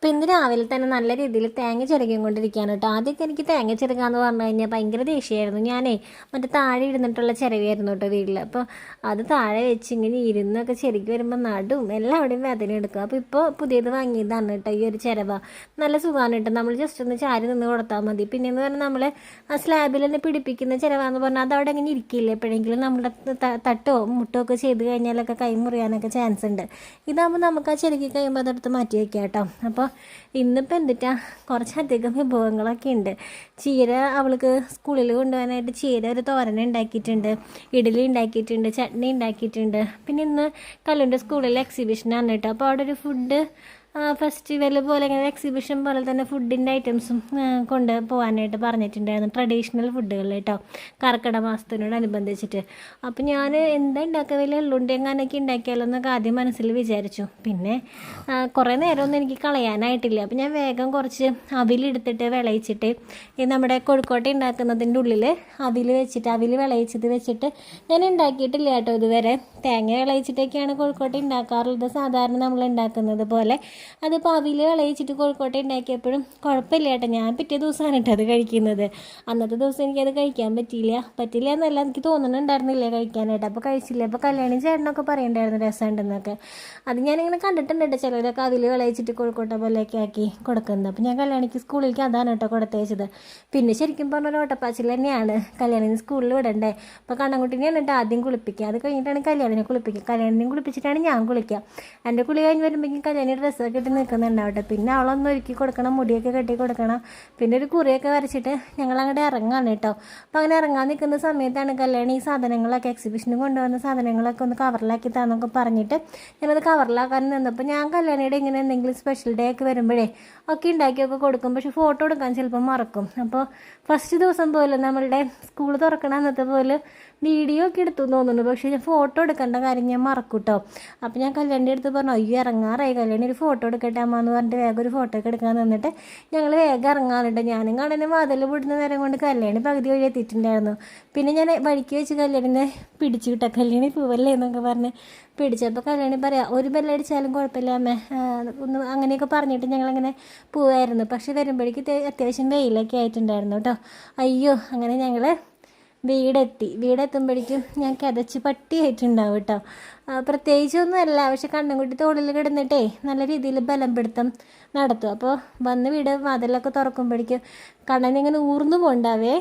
അപ്പം ഇന്ന് രാവിലെ തന്നെ നല്ല രീതിയിൽ തേങ്ങ ചിരകിക്കൊണ്ടിരിക്കുകയാണ് കേട്ടോ. ആദ്യമൊക്കെ എനിക്ക് തേങ്ങ ചിരകാന്ന് പറഞ്ഞു കഴിഞ്ഞാൽ ഭയങ്കര ദേഷ്യമായിരുന്നു ഞാനേ മറ്റേ താഴെ ഇരുന്നിട്ടുള്ള ചിരവിയായിരുന്നു കേട്ടോ വീട്ടിൽ അപ്പോൾ അത് താഴെ വെച്ച് ഇങ്ങനെ ഇരുന്നൊക്കെ ചെരുക്കി വരുമ്പോൾ നടും എല്ലാവിടെയും വേദന എടുക്കും. അപ്പോൾ ഇപ്പോൾ പുതിയത് വാങ്ങിയതാണ് കേട്ടോ ഈ ഒരു ചിരവ. നല്ല സുഖമാണ് കേട്ടോ. നമ്മൾ ജസ്റ്റ് ഒന്ന് ചാരി നിന്ന് കൊടുത്താൽ മതി. പിന്നെയെന്ന് പറഞ്ഞാൽ നമ്മൾ ആ സ്ലാബിൽ തന്നെ പിടിപ്പിക്കുന്ന ചിരവാന്ന് പറഞ്ഞാൽ അത് അവിടെ അങ്ങനെ ഇരിക്കില്ല എപ്പോഴെങ്കിലും? നമ്മുടെ തട്ടോ മുട്ടോ ഒക്കെ ചെയ്ത് കഴിഞ്ഞാലൊക്കെ കൈ മുറിയാനൊക്കെ ചാൻസ് ഉണ്ട്. ഇതാകുമ്പോൾ നമുക്ക് ആ ചെരുക്കി കഴിയുമ്പോൾ അതെടുത്ത് മാറ്റി വയ്ക്കാം കേട്ടോ. അപ്പോൾ ഇന്നിപ്പോൾ എന്തിട്ടാ? കുറച്ചധികം വിഭവങ്ങളൊക്കെ ഉണ്ട്. ചീര അവൾക്ക് സ്കൂളിൽ കൊണ്ടുപോകാനായിട്ട് ചീര ഒരു തോരൻ ഉണ്ടാക്കിയിട്ടുണ്ട്. ഇഡലി ഉണ്ടാക്കിയിട്ടുണ്ട്. ചട്നി ഉണ്ടാക്കിയിട്ടുണ്ട്. പിന്നെ ഇന്ന് കല്ലുന്റെ സ്കൂളിൽ എക്സിബിഷനാണ് കേട്ടോ. അപ്പോൾ അവിടെ ഒരു ഫുഡ് ഫെസ്റ്റിവൽ പോലെ ഇങ്ങനെ എക്സിബിഷൻ പോലെ തന്നെ ഫുഡിന്റെ ഐറ്റംസും കൊണ്ട് പോകാനായിട്ട് പറഞ്ഞിട്ടുണ്ടായിരുന്നു. ട്രഡീഷണൽ ഫുഡുകൾ കേട്ടോ കർക്കിടക മാസത്തിനോടനുബന്ധിച്ചിട്ട്. അപ്പോൾ ഞാൻ എന്താ ഉണ്ടാക്കുക വലിയ എള്ളുണ്ടി എങ്ങാനൊക്കെ ഉണ്ടാക്കിയാലോ എന്നൊക്കെ ആദ്യം മനസ്സിൽ വിചാരിച്ചു. പിന്നെ കുറേ നേരമൊന്നും എനിക്ക് കളയാനായിട്ടില്ല. അപ്പോൾ ഞാൻ വേഗം കുറച്ച് അവിലെടുത്തിട്ട് വിളയിച്ചിട്ട് ഈ നമ്മുടെ കോഴിക്കോട്ടെ ഉണ്ടാക്കുന്നതിന്റെ ഉള്ളിൽ അവിൽ വെച്ചിട്ട് അവിൽ വിളയിച്ചത് വെച്ചിട്ട് ഞാൻ ഉണ്ടാക്കിയിട്ടില്ല കേട്ടോ ഇതുവരെ. തേങ്ങ ഇളയിച്ചിട്ടൊക്കെയാണ് കോഴിക്കോട്ട ഉണ്ടാക്കാറുള്ളത്. സാധാരണ നമ്മൾ ഉണ്ടാക്കുന്നത് പോലെ. അതിപ്പോൾ അവിൽ ഇളയിച്ചിട്ട് കോഴിക്കോട്ട ഉണ്ടാക്കിയപ്പോഴും കുഴപ്പമില്ല കേട്ടോ. ഞാൻ പിറ്റേ ദിവസമാണ് കേട്ടോ അത് കഴിക്കുന്നത്. അന്നത്തെ ദിവസം എനിക്കത് കഴിക്കാൻ പറ്റിയില്ല. പറ്റില്ല എന്നല്ല എനിക്ക് തോന്നുന്നുണ്ടായിരുന്നില്ല കഴിക്കാനായിട്ട്. അപ്പോൾ കഴിച്ചില്ല. അപ്പോൾ കല്യാണി ചേട്ടനൊക്കെ പറയണ്ടായിരുന്നു രസമുണ്ടെന്നൊക്കെ. അത് ഞാനിങ്ങനെ കണ്ടിട്ടുണ്ട് കേട്ടോ. ചിലരൊക്കെ അവിൽ ഇളയിച്ചിട്ട് കോഴിക്കോട്ട പോലെയൊക്കെ ആക്കി കൊടുക്കുന്നത്. അപ്പോൾ ഞാൻ കല്യാണിക്ക് സ്കൂളിലേക്ക് അതാണ് കേട്ടോ കൊടുത്തയച്ചത് പിന്നെ ശരിക്കും പറഞ്ഞാൽ ഓട്ടപ്പാച്ചിൽ തന്നെയാണ് കല്യാണിന് സ്കൂളിൽ വിടണ്ടേ. അപ്പോൾ കണ്ണൻകുട്ടിനെയാണ് കേട്ടോ ആദ്യം കുളിപ്പിക്കുക. അത് കഴിഞ്ഞിട്ടാണ് കല്യാണിനെ കുളിപ്പിക്കും. കല്യാണിനെ കുളിപ്പിച്ചിട്ടാണ് ഞാൻ കുളിക്കുക. എന്റെ കുളി കഴിഞ്ഞ് വരുമ്പോഴേക്കും കല്യാണി ഡ്രസ്സൊക്കെ ഇട്ട് നിൽക്കുന്നുണ്ടാവട്ടെ പിന്നെ അവളൊന്ന് ഒരുക്കി കൊടുക്കണം മുടിയൊക്കെ കെട്ടി കൊടുക്കണം. പിന്നെ ഒരു കുറിയൊക്കെ വരച്ചിട്ട് ഞങ്ങൾ അങ്ങോട്ട് ഇറങ്ങാണ് കേട്ടോ. അപ്പോൾ അങ്ങനെ ഇറങ്ങാൻ നിൽക്കുന്ന സമയത്താണ് കല്യാണി ഈ സാധനങ്ങളൊക്കെ എക്സിബിഷന് കൊണ്ടുവന്ന സാധനങ്ങളൊക്കെ ഒന്ന് കവറിലാക്കി താന്നൊക്കെ പറഞ്ഞിട്ട് ഞാനത് കവറിലാക്കാൻ നിന്നപ്പോൾ ഞാൻ കല്യാണിയുടെ ഇങ്ങനെ എന്തെങ്കിലും സ്പെഷ്യൽ ഡേ ഒക്കെ വരുമ്പോഴേ ഒക്കെ ഉണ്ടാക്കിയൊക്കെ കൊടുക്കും. പക്ഷെ ഫോട്ടോ എടുക്കാൻ ചിലപ്പോൾ മറക്കും. അപ്പോൾ ഫസ്റ്റ് ദിവസം പോലെ നമ്മളുടെ സ്കൂൾ തുറക്കണ അന്നത്തെ പോലെ വീഡിയോ ഒക്കെ എടുത്തു തോന്നുന്നുണ്ട്. തോന്നുന്നു പക്ഷേ ഞാൻ ഫോട്ടോ എടുക്കേണ്ട കാര്യം ഞാൻ മറക്കും കേട്ടോ അപ്പോൾ ഞാൻ കല്യാണിന്റെ അടുത്ത് പറഞ്ഞു അയ്യോ ഇറങ്ങാറായി. കല്യാണി ഒരു ഫോട്ടോ എടുക്കട്ടെ അമ്മ എന്ന് പറഞ്ഞിട്ട് വേഗം ഒരു ഫോട്ടോ ഒക്കെ എടുക്കാൻ നിന്നിട്ട് ഞങ്ങൾ വേഗം ഇറങ്ങാറുണ്ട്. ഞാനും കാണുന്ന വാതിൽ വിടുന്ന നേരം കൊണ്ട് കല്യാണി പകുതി വഴി എത്തിയിട്ടുണ്ടായിരുന്നു. പിന്നെ ഞാൻ വഴിക്ക് വെച്ച് കല്യാണിനെ പിടിച്ചു കിട്ടാം കല്യാണി പൂവല്ലേ എന്നൊക്കെ പറഞ്ഞ് പിടിച്ചപ്പോൾ കല്യാണി പറയാം ഒരു ബെല്ലടിച്ചാലും കുഴപ്പമില്ല അമ്മേ. ഒന്ന് അങ്ങനെയൊക്കെ പറഞ്ഞിട്ട് ഞങ്ങളങ്ങനെ പോവായിരുന്നു. പക്ഷെ വരുമ്പോഴേക്ക് അത്യാവശ്യം വെയിലൊക്കെ ആയിട്ടുണ്ടായിരുന്നു കേട്ടോ. അയ്യോ അങ്ങനെ ഞങ്ങൾ വീടെത്തി. വീടെത്തുമ്പോഴേക്കും ഞാൻ കിതച്ച് പട്ടിയായിട്ടുണ്ടാവും കേട്ടോ. പ്രത്യേകിച്ചൊന്നുമല്ല. പക്ഷെ കണ്ണൻകുട്ടി തോളിൽ കിടന്നിട്ടേ നല്ല രീതിയിൽ ബലം പിടുത്തം നടത്തും. അപ്പോൾ വന്ന് വീട് വാതിലൊക്കെ തുറക്കുമ്പോഴേക്കും കണ്ണൻ ഇങ്ങനെ ഊർന്നു പോണ്ടാവേ.